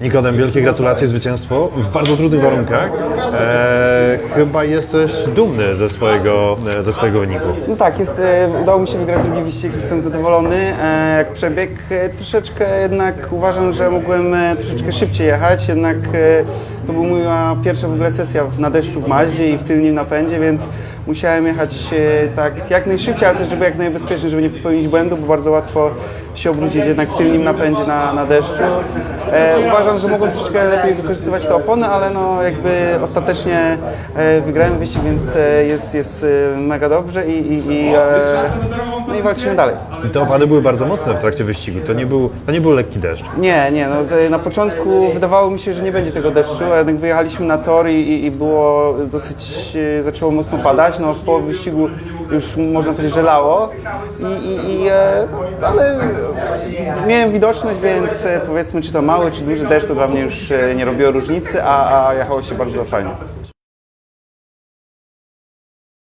Nikodem, wielkie gratulacje, zwycięstwo w bardzo trudnych warunkach. Chyba jesteś dumny ze swojego, ze swojego wyniku. No tak, jest, e, udało mi się wygrać drugi wyścig, jestem zadowolony. E, jak przebieg, e, troszeczkę jednak uważam, że mogłem troszeczkę szybciej jechać, jednak to była moja pierwsza w ogóle sesja na deszczu w Maździe i w tylnym napędzie, więc musiałem jechać tak jak najszybciej, ale też żeby jak najbezpieczniej, żeby nie popełnić błędu, bo bardzo łatwo się obrócić jednak w tylnym napędzie na, na deszczu. E, uważam, że mogłem troszeczkę lepiej wykorzystywać te opony, ale no jakby ostatecznie wygrałem wyścig, więc e, jest, jest e, mega dobrze i, i, i, e, no i walczymy dalej. I te opady były bardzo mocne w trakcie wyścigu. To nie był, to nie był lekki deszcz. Nie, nie, no e, na początku wydawało mi się, że nie będzie tego deszczu, a jednak wyjechaliśmy na tor i, i, było dosyć, e, zaczęło mocno padać, no w połowie wyścigu już można powiedzieć, że lało, i, i, i, e, ale miałem widoczność, więc e, powiedzmy czy to mały, czy duży deszcz, to dla mnie już e, nie robiło różnicy, a, a jechało się bardzo fajnie.